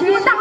你们打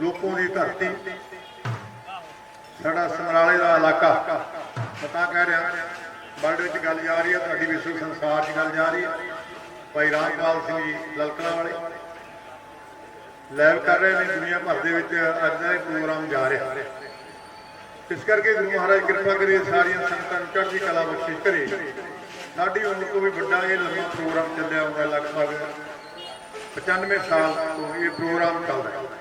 ਲੋਕੋਂ ਦੀ ਧਰਤੀ। ਸਾਡਾ ਸਮਰਾਲੇ ਦਾ ਇਲਾਕਾ। ਪਤਾ ਕਹਿ ਰਿਹਾ ਵਰਲਡ ਵਿੱਚ ਗੱਲ ਜਾ ਰਹੀ ਹੈ, ਤੁਹਾਡੀ ਵਿਸ਼ਵ ਸੰਸਾਰ 'ਚ ਗੱਲ ਜਾ ਰਹੀ ਹੈ। ਭਾਈ ਰਾਜਪਾਲ ਸਿੰਘ ਜੀ ਲਲਕਣਾ ਵਾਲੇ ਲਾਈਵ ਕਰ ਰਹੇ ਨੇ, ਦੁਨੀਆ ਭਰ ਦੇ ਵਿੱਚ ਅੱਜ ਦਾ ਇਹ ਪ੍ਰੋਗਰਾਮ ਜਾ ਰਿਹਾ। ਇਸ ਕਰਕੇ ਗੁਰੂ ਮਹਾਰਾਜ ਕਿਰਪਾ ਕਰੇ, ਸਾਰੀਆਂ ਸੰਗਤਾਂ ਨੂੰ ਚੜ੍ਹਦੀ ਕਲਾ ਬਖਸ਼ਿਸ਼ ਕਰੇ। ਸਾਡੀ ਉਮਰ ਤੋਂ ਵੀ ਵੱਡਾ ਇਹ ਲੰਮਾ ਪ੍ਰੋਗਰਾਮ ਚੱਲਿਆ ਹੁੰਦਾ, ਲਗਭਗ 95 ਸਾਲ ਤੋਂ ਇਹ ਪ੍ਰੋਗਰਾਮ ਚੱਲਦਾ। ਹੈ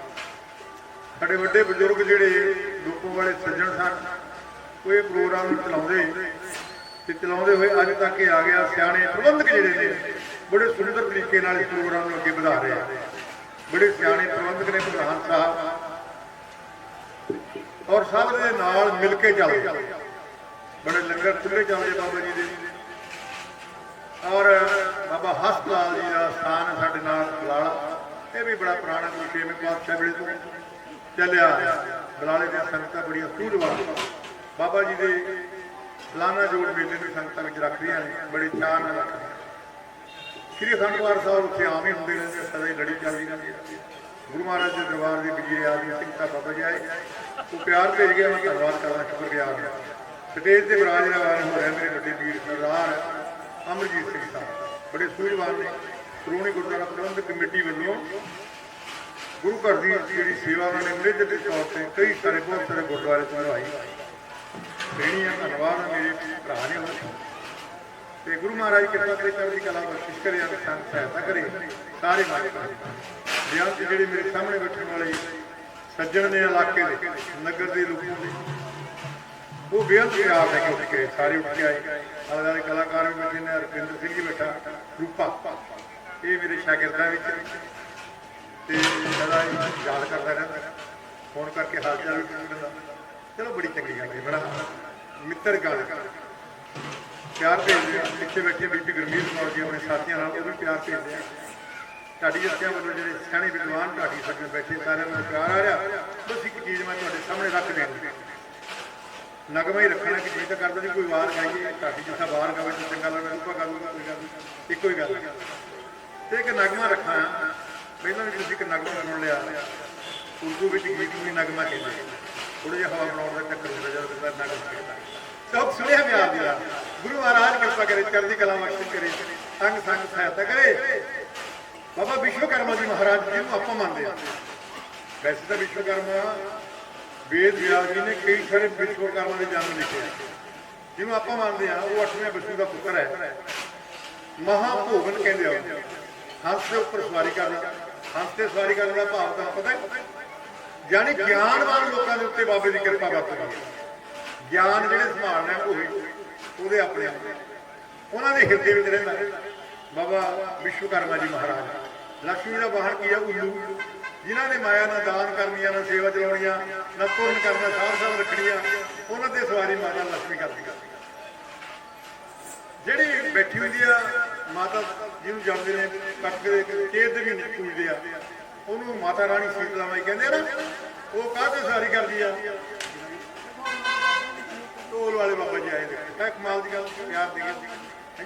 ਸਾਡੇ ਵੱਡੇ ਬਜ਼ੁਰਗ ਜਿਹੜੇ ਲੋਕੋ ਵਾਲੇ ਸੱਜਣ ਸਨ, ਉਹ ਇਹ ਪ੍ਰੋਗਰਾਮ ਚਲਾਉਂਦੇ ਤੇ ਚਲਾਉਂਦੇ ਹੋਏ ਅੱਜ ਤੱਕ ਇਹ ਆ ਗਿਆ, ਸਿਆਣੇ ਪ੍ਰਬੰਧਕ ਜਿਹੜੇ ਨੇ, ਬੜੇ ਸੁੰਦਰ ਤਰੀਕੇ ਨਾਲ ਇਸ ਪ੍ਰੋਗਰਾਮ ਨੂੰ ਅੱਗੇ ਵਧਾ ਰਹੇ ਆ। ਬੜੇ ਸਿਆਣੇ ਪ੍ਰਬੰਧਕ ਨੇ ਪ੍ਰਧਾਨ ਸਾਹਿਬ। ਔਰ ਸਭ ਦੇ ਨਾਲ ਮਿਲ ਕੇ ਚੱਲਦੇ ਬੜੇ ਲੰਗਰ ਚੁੱਲ੍ਹੇ ਚੱਲਦੇ ਬਾਬਾ ਜੀ ਦੇ। ਔਰ ਬਾਬਾ ਹਸਪਤਾਲ ਜੀ ਦਾ ਸਥਾਨ ਹੈ ਸਾਡੇ ਨਾਲ ਬਲਾਲਾ ਇਹ ਵੀ ਬੜਾ ਪੁਰਾਣਾ ਕੋਈ ਛੇਵੇਂ ਪਾਤਸ਼ਾਹ ਵੇਲੇ ਤੋਂ। ਚੱਲਿਆ। ਬਲਾਲੇ ਦੀਆਂ ਸੰਗਤਾਂ ਬੜੀਆਂ ਸੂਝਵਾਨ ਬਾਬਾ ਜੀ ਦੇ ਸਲਾਨਾ ਜੋੜ ਮੇਲੇ ਨੂੰ ਸੰਗਤਾਂ ਵਿੱਚ ਰੱਖਦੀਆਂ ਨੇ, ਬੜੇ ਚਾਅ ਨਾਲ ਰੱਖਦੀਆਂ ਸ੍ਰੀ ਅਖੰਡਵਾਰ ਸਾਹਿਬ ਉੱਥੇ ਆਮ ਹੀ ਹੁੰਦੇ ਰਹਿੰਦੇ ਸਦਾ ਹੀ ਲੜੀ ਚੱਲਦੀ ਰਹਿੰਦੀ ਗੁਰੂ ਮਹਾਰਾਜ ਦੇ ਦਰਬਾਰ ਦੇ ਵਿਜੇ ਆਦਿ ਸੰਗਤਾਂ ਬਾਬਾ ਜੀ ਆਏ। ਉਹ ਪਿਆਰ ਭੇਜ ਗਿਆ ਮੈਂ ਧੰਨਵਾਦ ਕਰਦਾ ਸ਼ੁਕਰਗੁਜ਼ਾਰ ਹਾਂ ਸਟੇਜ ਤੇ ਵਿਰਾਜਮਾਨ ਹੋ ਰਿਹਾ ਮੇਰੇ ਵੱਡੇ ਵੀਰ ਸਰਦਾਰ ਅਮਰਜੀਤ ਸਿੰਘ ਸਾਹਿਬ। ਬੜੇ ਸੂਝਵਾਨ ਨੇ। ਸ਼੍ਰੋਮਣੀ ਗੁਰਦੁਆਰਾ ਪ੍ਰਬੰਧਕ ਕਮੇਟੀ ਵੱਲੋਂ ਗੁਰੂ ਘਰ ਦੀ ਜਿਹੜੀ ਸੇਵਾ ਉਹਨਾਂ ਨੇ ਨਿੱਜ ਦੇ ਤੌਰ ਤੇ ਕਈ ਸਾਰੇ ਬਹੁਤ ਸਾਰੇ ਗੁਰਦੁਆਰੇ ਤੋਂ ਨਿਭਾਈ ਬੇਣੀ ਆ ਧੰਨਵਾਦ ਮੇਰੇ ਭਰਾ ਨੇ ਉਹਨਾਂ ਤੇ। ਗੁਰੂ ਮਹਾਰਾਜ ਕਿਰਪਾ ਕਰੇ ਚੜ੍ਹਦੀ ਕਲਾ ਬਖਸ਼ਿਸ਼ ਕਰੇ ਅਤੇ ਸੰਤ ਸਹਾਇਤਾ ਕਰੇ, ਸਾਰੇ ਮਾਲਕ ਬਿਆਨ ਤੇ ਜਿਹੜੇ ਮੇਰੇ ਸਾਹਮਣੇ ਬੈਠਣ ਵਾਲੇ ਸੱਜਣ ਨੇ ਇਲਾਕੇ ਦੇ, ਨਗਰ ਦੇ ਲੋਕਾਂ ਦੇ, ਉਹ ਬੇਅੰਤ ਪਿਆਰ ਲੈ ਕੇ ਉੱਠ ਕੇ ਸਾਰੇ ਉੱਠ ਕੇ ਆਏ। ਆਲੇ ਦੁਆਲੇ ਕਲਾਕਾਰ ਵੀ ਬੈਠੇ ਨੇ ਰਵਿੰਦਰ ਸਿੰਘ ਜੀ ਬੈਠਾ, ਰੂਪਾ। ਇਹ ਮੇਰੇ ਸ਼ਾਗਿਰਦਾਂ ਵਿੱਚ ਤੇ ਸਦਾ ਯਾਦ ਕਰਦਾ ਰਹਿੰਦਾ ਫੋਨ ਕਰਕੇ ਹਾਲ ਚਾਲ ਵੀ ਪੁੱਛ ਚਲੋ ਬੜੀ ਚੰਗੀ ਗੱਲ ਹੈ, ਬੜਾ ਮਿੱਤਰ ਗੱਲ ਪਿਆਰ ਭੇਜਦੇ ਆ ਪਿੱਛੇ ਬੈਠੇ ਬੀਬੀ ਗੁਰਮੀਤ ਕੌਰ ਜੀ ਆਪਣੇ ਸਾਥੀਆਂ ਨਾਲ, ਉਹ ਵੀ ਪਿਆਰ ਭੇਜਦੇ ਆ ਤੁਹਾਡੀ ਜੱਥਿਆਂ ਵੱਲੋਂ ਜਿਹੜੇ ਸਿਆਣੇ ਵਿਦਵਾਨ ਢਾਡੀ ਸੱਜਣ ਬੈਠੇ, ਸਾਰਿਆਂ ਨੂੰ ਪਿਆਰ ਆ ਰਿਹਾ। ਬਸ ਇੱਕ ਚੀਜ਼ ਮੈਂ ਤੁਹਾਡੇ ਸਾਹਮਣੇ ਰੱਖ ਦੇਣੀ। ਨਗਮਾ ਹੀ ਰੱਖਣਾ ਕਿ ਜੀ ਤਾਂ ਕਰਦਾ ਨਹੀਂ ਕੋਈ ਵਾਰ ਗਾਈਏ ਢਾਡੀ ਜਿੱਥਾ ਵਾਰ ਗਾਵੇ, ਤਾਂ ਚੰਗਾ ਲੱਗਦਾ, ਰੂਪਾ ਗਾਊਗਾ ਕੋਈ ਗੱਲ ਨਹੀਂ। ਇੱਕੋ ਹੀ ਗੱਲ ਹੈ। ਤੇ ਇੱਕ ਨਗਮਾ ਰੱਖਾਂ। ਪਹਿਲਾਂ ਵੀ ਤੁਸੀਂ ਇੱਕ ਨਗਮਾ ਸੁਣ ਲਿਆ। ਉਰਦੂ ਵਿੱਚ ਗੀਤ ਵੀ ਨਗਮਾ ਕਹਿੰਦੇ ਥੋੜਾ ਜਿਹਾ ਹਵਾ ਬਣਾਉਣ ਦਾ ਚੱਕਰ ਹੁੰਦਾ ਜਦੋਂ ਬੰਦਾ ਨਗਮਾ ਕਹਿੰਦਾ। ਸਭ ਸੁਣਿਆ ਪਿਆਰ ਦੀ ਗੁਰੂ ਮਹਾਰਾਜ ਕਿਰਪਾ ਕਰੇ, ਚੜ੍ਹਦੀ ਕਲਾ ਬਖਸ਼ਿਸ਼ ਕਰੇ ਅੰਗ ਸੰਗ ਸਹਾਇਤਾ ਕਰੇ। ਬਾਬਾ ਵਿਸ਼ਵਕਰਮਾ ਜੀ ਮਹਾਰਾਜ ਜੀ ਨੂੰ ਆਪਾਂ ਮੰਨਦੇ ਆ। ਵੈਸੇ ਤਾਂ ਵਿਸ਼ਵਕਰਮਾ ਵੇਦ ਵਿਆਸ ਜੀ ਨੇ ਕਈ ਸਾਰੇ ਵਿਸ਼ਵਕਰਮਾ ਦੇ ਜਨਮ ਲਿਖੇ। ਜਿਹਨੂੰ ਆਪਾਂ ਮੰਨਦੇ ਆ, ਉਹ ਅੱਠਵੇਂ ਵਿਸ਼ਨੂੰ ਦਾ ਪੁੱਤਰ ਹੈ। ਮਹਾਭੋਗਨ ਕਹਿੰਦੇ ਆ ਉਹਨੂੰ। ਹੰਸ ਦੇ ਉੱਪਰ ਸਵਾਰੀ ਕਰਨਾ। ਹੱਥ ਤੇ ਸਵਾਰੀ ਕਰਨ ਦਾ ਭਾਵ ਤਾਂ ਪਤਾ ਯਾਨੀ ਗਿਆਨਵਾਨ ਲੋਕਾਂ ਦੇ ਉੱਤੇ ਬਾਬੇ ਦੀ ਕਿਰਪਾ ਵਰਤਦੀ ਹੈ। ਗਿਆਨ ਜਿਹੜੇ ਸੰਭਾਲਣਾ ਉਹੀ, ਉਹਦੇ ਆਪਣੇ ਉਹਨਾਂ ਦੇ ਹਿਰਦੇ ਵਿੱਚ ਰਹਿੰਦਾ ਬਾਬਾ ਵਿਸ਼ਵਕਰਮਾ ਜੀ ਮਹਾਰਾਜ। ਲక్ష్ਮੀ ਦਾ ਵਾਹਨ ਕੀ ਹੈ ਉੱਲੂ। ਜਿਨ੍ਹਾਂ ਨੇ ਮਾਇਆ ਨਾਲ ਦਾਨ ਕਰਨੀਆਂ ਨਾਲ ਸੇਵਾ ਚਲਾਉਣੀਆਂ, ਨਾ ਪੁਰਨ ਕਰਨਾ ਸਾਧ ਸਾਧ ਰੱਖਣੀਆਂ, ਉਹਨਾਂ ਦੇ ਸਵਾਰੀ ਮਾਤਾ ਲక్ష్ਮੀ ਕਰਦੀ ਜਿਹੜੀ ਬੈਠੀ ਹੁੰਦੀ ਆ, ਮਾਤਾ ਜਿਹਨੂੰ ਜਾਣਦੇ ਨੇ ਕੱਟ ਚੇਤ ਦੇ ਵੀ ਨਹੀਂ ਪੂਜਦੇ ਆ। ਉਹਨੂੰ ਮਾਤਾ ਰਾਣੀ ਸੀਤਲਾ ਮਾਈ ਕਹਿੰਦੇ ਆ ਨਾ, ਉਹ ਕਾਹਤੇ ਸਾਰੀ ਕਰਦੀ ਆ? ਢੋਲ ਵਾਲੇ ਬਾਬਾ ਜੀ ਆਏ ਨੇ ਇਹ ਕਮਾਲ ਦੀ ਗੱਲ, ਪਿਆਰ ਦੀ ਗੱਲ।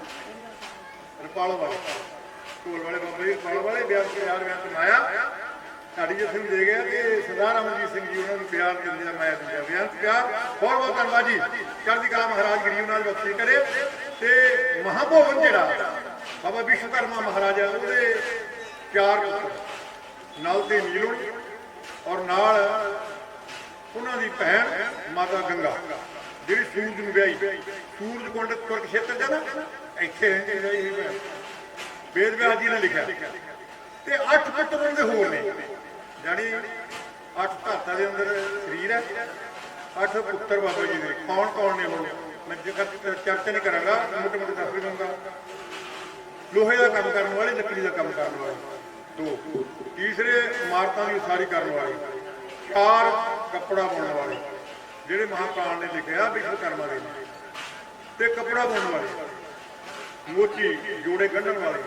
ਰਪਾਲੋ ਵਾਲੇ। ਢੋਲ ਵਾਲੇ ਬਾਬਾ ਜੀ, ਰਪਾਲੋ ਵਾਲੇ ਬਿਆਨ ਪਿਆਰ ਬਿਆਨ ਤੇ ਮਾਇਆ। ਸਾਡੀ ਜਿਸ ਨੂੰ ਦੇ ਗਿਆ ਕਿ ਸਰਦਾਰ ਅਮਰਜੀਤ ਸਿੰਘ ਜੀ, ਉਹਨਾਂ ਨੂੰ ਪਿਆਰ ਦਿੰਦੇ ਆ, ਮਾਇਆ ਦਿੰਦੇ ਆ। ਬਿਆਨ ਪਿਆਰ। ਬਹੁਤ ਬਹੁਤ ਧੰਨਵਾਦ ਜੀ। ਚੜ੍ਹਦੀ ਕਲਾ ਮਹਾਰਾਜ, ਗਰੀਬ ਨਾਲ ਬਖਸ਼ੇ ਕਰੇ। ਤੇ ਮਹਾਭੋਗਨ ਜਿਹੜਾ ਬਾਬਾ ਵਿਸ਼ਵਕਰਮਾ ਮਹਾਰਾਜ ਆ, ਉਹਦੇ ਚਾਰ ਪੁੱਤਰ। ਨਲ ਤੇ ਨੀਲੋ ਔਰ ਨਾਲ ਉਹਨਾਂ ਦੀ ਭੈਣ ਮਾਤਾ ਗੰਗਾ ਜਿਹੜੀ ਸੂਰਜ ਨੂੰ ਵਿਆਹੀ। ਸੂਰਜ ਕੁੰਡ ਕੁਰਕਸ਼ੇਤਰ ਜਨਾ ਇੱਥੇ ਰਹਿੰਦੇ ਰਹੀ ਇਹ ਵੇਦ ਵਿਆਸ ਜੀ ਨੇ ਲਿਖਿਆ। ਤੇ ਅੱਠ ਪੁੱਤਰ ਉਹਨਾਂ ਦੇ ਹੋਰ ਨੇ। ਜਾਨੀ ਅੱਠ ਧਾਤਾਂ ਦੇ ਅੰਦਰ ਸਰੀਰ ਹੈ। ਅੱਠ ਪੁੱਤਰ ਬਾਬਾ ਜੀ ਦੇ। ਕੌਣ ਕੌਣ ਨੇ ਉਹ ਮੈਂ ਜੇਕਰ ਚਰਚਾ ਨਹੀਂ ਕਰਾਂਗਾ ਮੋਟੇ ਮੋਟੇ ਦੱਸ ਦੂੰਗਾ ਲੋਹੇ ਦਾ ਕੰਮ ਕਰਨ ਵਾਲੇ ਲੱਕੜੀ ਦਾ ਕੰਮ ਕਰਨ ਵਾਲੇ। ਦੋ ਤੀਸਰੇ ਇਮਾਰਤਾਂ ਦੀ ਉਸਾਰੀ ਕਰਨ ਵਾਲੇ। ਚਾਰ ਕੱਪੜਾ ਬੁਣਨ ਵਾਲੇ। ਜਿਹੜੇ ਮਹਾਪ੍ਰਾਣ ਨੇ ਲਿਖਿਆ ਵਿਸ਼ਵਕਰਮਾ ਦੇ ਤੇ ਕੱਪੜਾ ਬੁਣਨ ਵਾਲੇ। ਮੋਚੀ ਜੋੜੇ ਗੰਢਣ ਵਾਲੇ।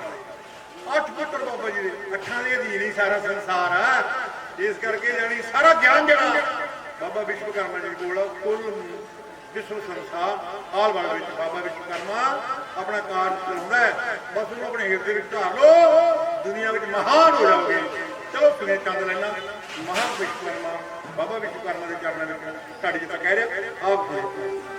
ਅੱਠ ਪੁੱਤਰ ਬਾਬਾ ਜੀ ਦੇ। ਅੱਠਾਂ ਦੇ ਅਧੀਨ ਹੀ ਸਾਰਾ ਸੰਸਾਰ। ਆ ਇਸ ਕਰਕੇ ਜਾਨੀ ਸਾਰਾ ਗਿਆਨ ਜਿਹੜਾ ਬਾਬਾ ਵਿਸ਼ਵਕਰਮਾ ਜੀ ਕੋਲ ਆ, ਕੁੱਲ ਜਿਸਨੂੰ ਸੰਸਾਰ ਆਲ ਵਾਲਾ ਵਿੱਚ, ਬਾਬਾ ਵਿੱਚ ਕਰਮਾ, ਆਪਣਾ ਕਾਰਜ ਚਲਾਉਣਾ ਹੈ। ਬਸ ਉਹਨੂੰ ਆਪਣੇ ਹਿਰਦੇ ਵਿੱਚ ਧਾਰ ਲਓ, ਦੁਨੀਆ ਵਿੱਚ ਮਹਾਨ ਹੋ ਜਾਓਗੇ। ਚਲੋ ਕਿਵੇਂ ਚੰਦ ਲੈਣਾ, ਮਹਾਨ ਵਿਸ਼ਵਕਰਮਾ, ਬਾਬਾ ਵਿਸ਼ਵਕਰਮਾ ਦੇ ਚਰਨਾਂ ਵਿੱਚ ਤੁਹਾਡੀ ਜਿੱਤਾ ਕਹਿ ਰਿਹਾ ਆਪ ਜੀ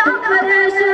দখরে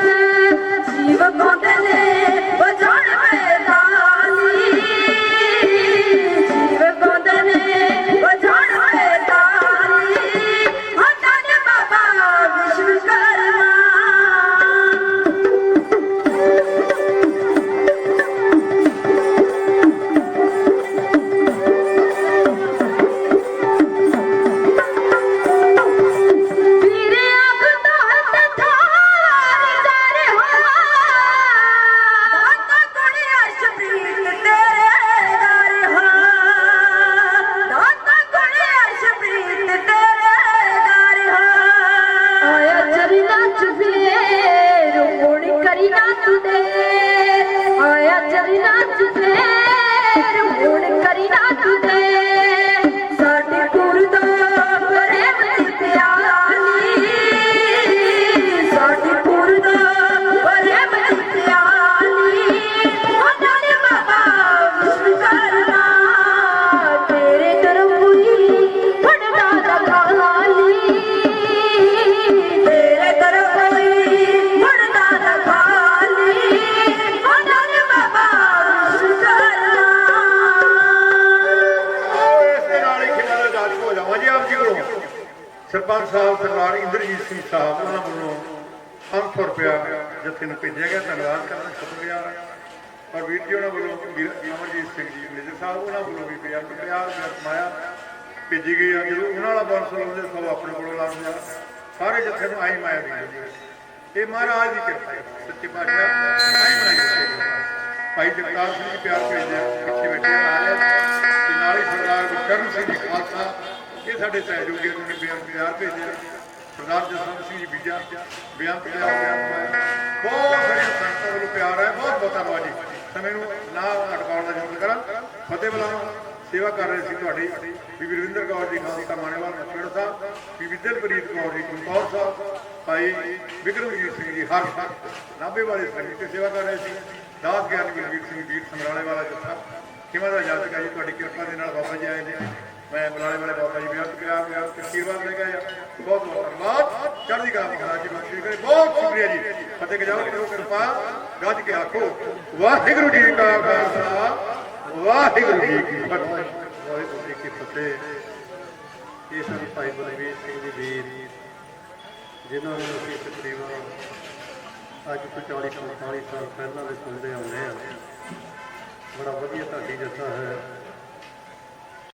ਸਾਹਿਬ ਉਹਨਾਂ ਵੱਲੋਂ ਵੀ ਪਿਆਰ ਪਿਆਰ ਦਾ ਮਾਇਆ ਭੇਜੀ ਗਈ ਜਦੋਂ ਉਹਨਾਂ ਵਾਲਾ ਬੰਸ ਲਾਉਂਦੇ ਸਭ ਆਪਣੇ ਕੋਲੋਂ ਲਾਉਂਦੇ ਆ ਸਾਰੇ ਜੱਥੇ ਨੂੰ ਆਈ ਮਾਇਆ ਦੀ ਇਹ ਮਹਾਰਾਜ ਦੀ ਕਿਰਪਾ ਹੈ, ਸੱਚੇ ਪਾਤਸ਼ਾਹ ਆਈ ਬਣਾਈ ਭਾਈ ਜਗਤਾਰ ਸਿੰਘ ਜੀ ਪਿਆਰ ਭੇਜਦੇ ਪਿੱਛੇ ਬੈਠੇ ਆ ਤੇ ਨਾਲ ਹੀ ਸਰਦਾਰ ਗੁਰਕਰਨ ਸਿੰਘ ਜੀ ਖਾਲਸਾ, ਇਹ ਸਾਡੇ ਸਹਿਯੋਗੀ ਨੂੰ ਨੇ ਪਿਆਰ ਪਿਆਰ ਭੇਜਿਆ ਸਰਦਾਰ ਜਸਵੰਤ ਸਿੰਘ ਜੀ ਬੀਜਾ, ਬਿਆਨ ਪੰਜਾਬ ਬਿਆਨ ਬਹੁਤ ਸਾਰੀਆਂ ਸੰਗਤਾਂ ਵੱਲੋਂ ਪਿਆਰ ਹੈ, ਬਹੁਤ ਬਹੁਤ ਧੰਨਵਾਦ ਜੀ ਸਮੇਂ ਨੂੰ ਨਾ ਅਟਕਾਉਣ ਦਾ ਯਤਨ ਕਰਾਂ। ਫਤਿਹ ਬੁਲਾਉਂ ਸੇਵਾ ਕਰ ਰਹੇ ਸੀ ਤੁਹਾਡੀ ਬੀਬੀ ਰਵਿੰਦਰ ਕੌਰ ਜੀ, ਖਾਲਸਾ ਮਾਣੇਵਾਲ ਮਛੜ ਸਾਹਿਬ, ਬੀਬੀ ਦਿਲਪ੍ਰੀਤ ਕੌਰ ਜੀ ਚਮਕੌਰ ਸਾਹਿਬ, ਭਾਈ ਵਿਕਰਮਜੀਤ ਸਿੰਘ ਜੀ, ਹਰ ਨਾਭੇ ਵਾਲੇ ਸਿੰਘ ਤੇ ਸੇਵਾ ਕਰ ਰਹੇ ਸੀ। ਦਾਸ ਗਿਆਨ ਗੁਰਵੀਰ ਸਿੰਘ ਵੀਰ ਸਮਰਾਲੇ ਵਾਲਾ ਜੱਥਾ। ਕਿਵੇਂ ਦਾ ਯਾਦ ਕਰੀ ਤੁਹਾਡੀ ਕਿਰਪਾ ਦੇ ਨਾਲ ਬਾਬਾ ਜੀ ਆਏ ਨੇ। ਮੈਂ ਬੁਲਾਣੇ ਵਾਲੇ ਬਾਬਾ ਜੀ ਬੇਅੰਤ ਪਿਆਰ ਪਿਆਰ ਤੇ ਆਸ਼ੀਰਵਾਦ ਲੈ ਗਏ ਆ ਬਹੁਤ ਬਹੁਤ ਧੰਨਵਾਦ। ਚੜ੍ਹਦੀ ਕਲਾ ਮਹਾਰਾਜ ਜੀ ਬਖਸ਼ੀ ਕਰੇ। ਬਹੁਤ ਸ਼ੁਕਰੀਆ ਜੀ। ਫਤਿਹ ਗਜਾਓ ਕਰੋ, ਕਿਰਪਾ। ਗੱਜ ਕੇ ਆਖੋ, ਵਾਹਿਗੁਰੂ ਜੀ ਕਾ ਖਾਲਸਾ, ਵਾਹਿਗੁਰੂ ਜੀ ਕੀ ਫਤਿਹ। ਵਾਹਿਗੁਰੂ ਜੀ ਕੀ ਫਤਿਹ। ਇਹ ਸਨ ਭਾਈ ਬਲਵੀਰ ਸਿੰਘ ਜੀ ਵੀਰ, ਜਿਨ੍ਹਾਂ ਨੂੰ ਅਸੀਂ ਤਕਰੀਬਨ ਅੱਜ ਤੋਂ 40 45 ਸਾਲ ਪਹਿਲਾਂ ਦੇ ਸੁਣਦੇ ਆਉਂਦੇ ਆ ਬੜਾ ਵਧੀਆ ਤੁਹਾਡੀ ਜੱਥਾ ਹੈ।